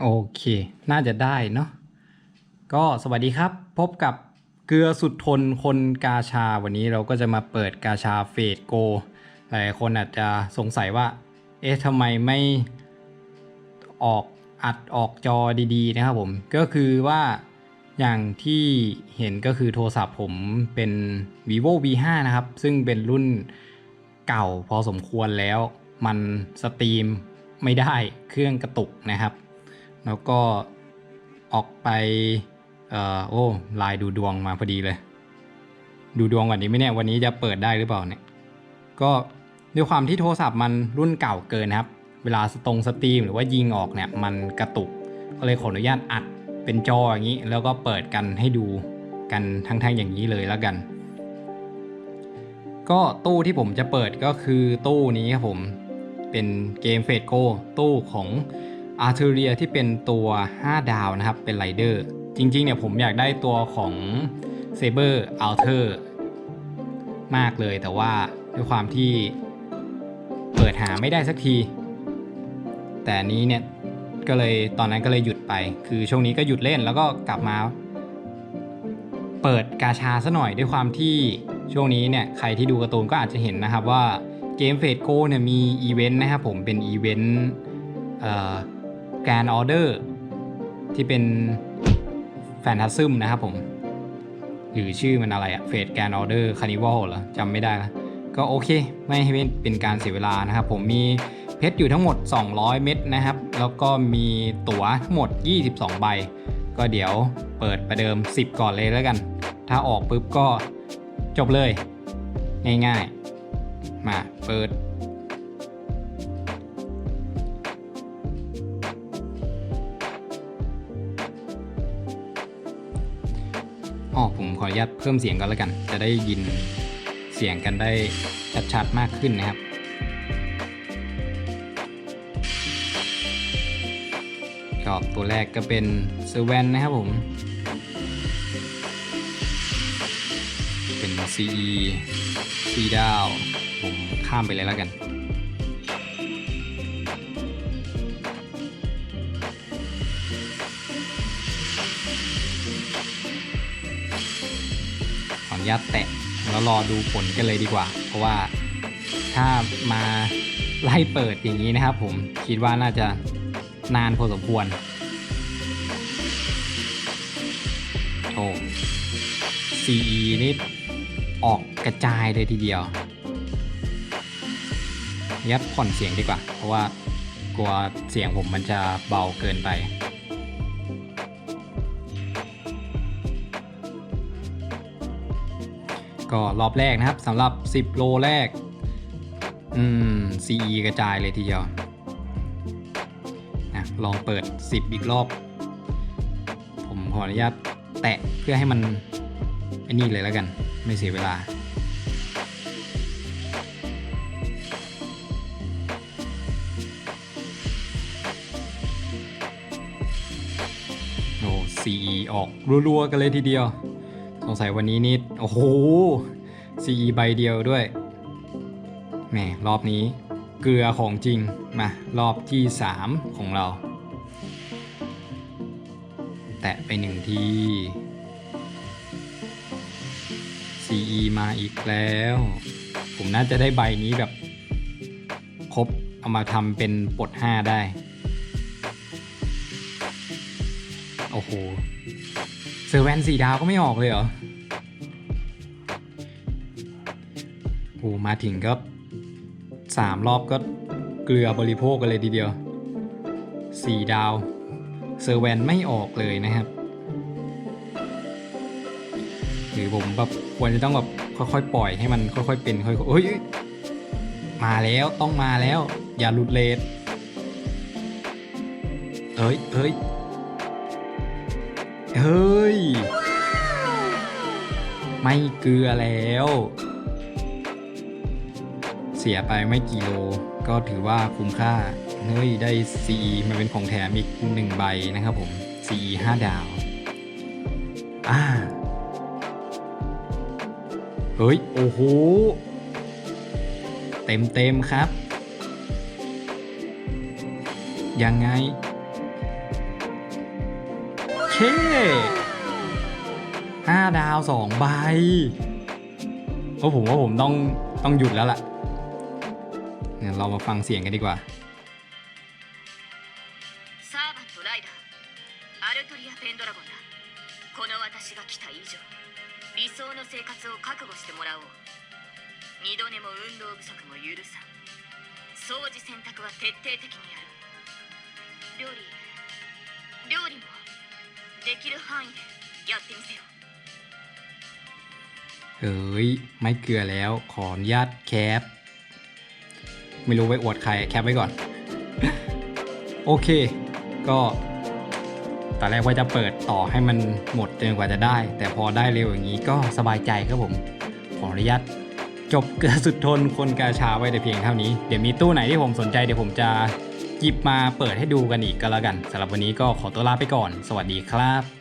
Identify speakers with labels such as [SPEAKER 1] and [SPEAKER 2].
[SPEAKER 1] โอเค น่าจะได้เนาะก็สวัสดีครับ พบกับเกลือสุดทนคนกาชาวันนี้เราก็จะมาเปิดกาชาเฟดโก หลายคนอาจจะสงสัยว่า เอ๊ะทำไมไม่ออกอัดออกจอดีๆนะครับผม ก็คือว่าอย่างที่เห็นก็คือโทรศัพท์ผมเป็น vivo v 5 นะครับ ซึ่งเป็นรุ่นเก่าพอสมควรแล้ว มันสตรีมไม่ได้เครื่องกระตุกนะครับ แล้วก็ออกไปเอ่อโอ้ไลายดูดวงมาพอดีเลย ดูดวงก่อนนี้ไหมเนี่ยวันนี้จะเปิดได้หรือเปล่าเนี่ยก็ด้วยความที่โทรศัพท์มันรุ่นเก่าเกินนะครับ เวลาสตรงสตรีมหรือว่ายิงออกเนี่ยมันกระตุกก็เลยขออนุญาตอัดเป็นจออย่างนี้ แล้วก็เปิดกันให้ดูกันทั้งๆอย่างนี้เลยแล้วกัน ก็ตู้ที่ผมจะเปิดก็คือตู้นี้ครับผมเป็นเกมเฟดโกตู้ของ อาร์เทเรียที่เป็นตัว 5 ดาวนะครับ เป็นไรเดอร์จริงๆเนี่ยผมอยากได้ตัวของเซเบอร์อัลเทอร์มากเลยแต่ว่าด้วยความที่เปิดหาไม่ได้สักที แต่นนี้เนี่ยก็เลยตอนนั้นก็เลยหยุดไป คือช่วงนี้ก็หยุดเล่นแล้วก็กลับมา เปิดกาชาซะหน่อยด้วยความที่ช่วงนี้เนี่ยใครที่ดูการ์ตูนก็อาจจะเห็นนะครับว่าเกมเฟดโกเนี่ยมีอีเวนต์นะครับผมเป็นอีเวนต์ แกนออเดอร์ที่เป็นแฟนตาซึมนะครับผมหรือชื่อมันอะไรอะเฟดแกนออเดอร์คานิวัลเหรอจำไม่ได้ละก็โอเค ไม่ให้เป็นการเสียเวลานะครับผมมีเพชรอยู่ทั้งหมด 200 เม็ดนะครับ แล้วก็มีตั๋วทั้งหมด 22 ใบ ก็เดี๋ยวเปิดประเดิม 10 ก่อนเลยแล้วกัน ถ้าออกปุ๊บก็จบเลย ง่ายๆ มาเปิด ขออนุญาตเพิ่มเสียงกันแล้วกัน จะได้ยินเสียงกันได้ชัดๆมากขึ้นนะครับก็ตัวแรกก็เป็นเซเว่นนะครับผม เป็น CE 4ดาว ผมข้ามไปเลยแล้วกัน ญาตแตะแล้วรอดูผลกันเลยดีกว่า เพราะว่าถ้ามาไล่เปิดอย่างนี้นะครับ ผมคิดว่าน่าจะนานพอสมควรโอ้ CE นี่ออกกระจายเลยทีเดียว ยัดผ่อนเสียงดีกว่า เพราะว่ากลัวเสียงผมมันจะเบาเกินไป ก็รอบแรกนะครับสำหรับ 10 โลแรก อืม CE กระจายเลยทีเดียวนะลองเปิด 10 อีกรอบ ผมขออนุญาตแตะเพื่อให้มันไอ้นี่เลยแล้วกัน ไม่เสียเวลา โอ้ CE ออกรัวๆกันเลยทีเดียว สงสัยวันนี้นี่โอ้โห CE ใบเดียวด้วยแหมรอบนี้เกลือของจริงมารอบที่ 3 ของเรา แตะไปหนึ่งที CE มาอีกแล้ว ผมน่าจะได้ใบนี้แบบ ครบ เอามาทำเป็นปลด5ได้ โอ้โห เซอร์แวนสี่ดาวก็ไม่ออกเลยเหรอโอ้มาถึงก็สามรอบก็เกลือบริโภคกันเลยทีเดียวสีดาว เซอร์แวนไม่ออกเลยนะครับ หรือผมแบบควรจะต้องแบบค่อยๆ ปล่อยให้มันค่อยๆเป็นค่อยๆเฮ้ยมาแล้วต้องมาแล้ว อย่าหลุดเลทเอ้ยเอ้ย เฮ้ย ไม่เกลือแล้ว เสียไปไม่กี่โล ก็ถือว่าคุ้มค่า เฮ้ย ได้ CE มาเป็นของแถมอีกหนึ่งใบนะครับผม CE 5ดาว อ่า เฮ้ย โอ้โห เต็มเต็มครับ ยังไง ห้าดาวสองใบโอ้ผมว่าผมต้องต้องหยุดแล้วล่ะเนี่ยเรามาฟังเสียงกันดีกว่า
[SPEAKER 2] サーバントライダーアルトリア・ペンドラゴンだこの私が来た以上理想の生活を覚悟してもらおう二度寝も運動不足も許さん掃除洗濯は徹底的にやる料理料理も できる範囲でやってみせよ
[SPEAKER 1] เฮ้ย ไม่เกลือแล้ว ขออนุญาตแคป ไม่รู้ไปอวดใคร แคปไว้ก่อน โอเค ก็ตอนแรกว่าจะเปิดต่อให้มันหมดจนกว่าจะได้ แต่พอได้เร็วอย่างนี้ก็สบายใจครับผม ขออนุญาตจบเกลือสุดทนคนกาชาไว้แต่เพียงเท่านี้ เดี๋ยวมีตู้ไหนที่ผมสนใจเดี๋ยวผมจะ หยิบมาเปิดให้ดูกันอีกก็แล้วกันสำหรับวันนี้ก็ขอตัวลาไปก่อน สวัสดีครับ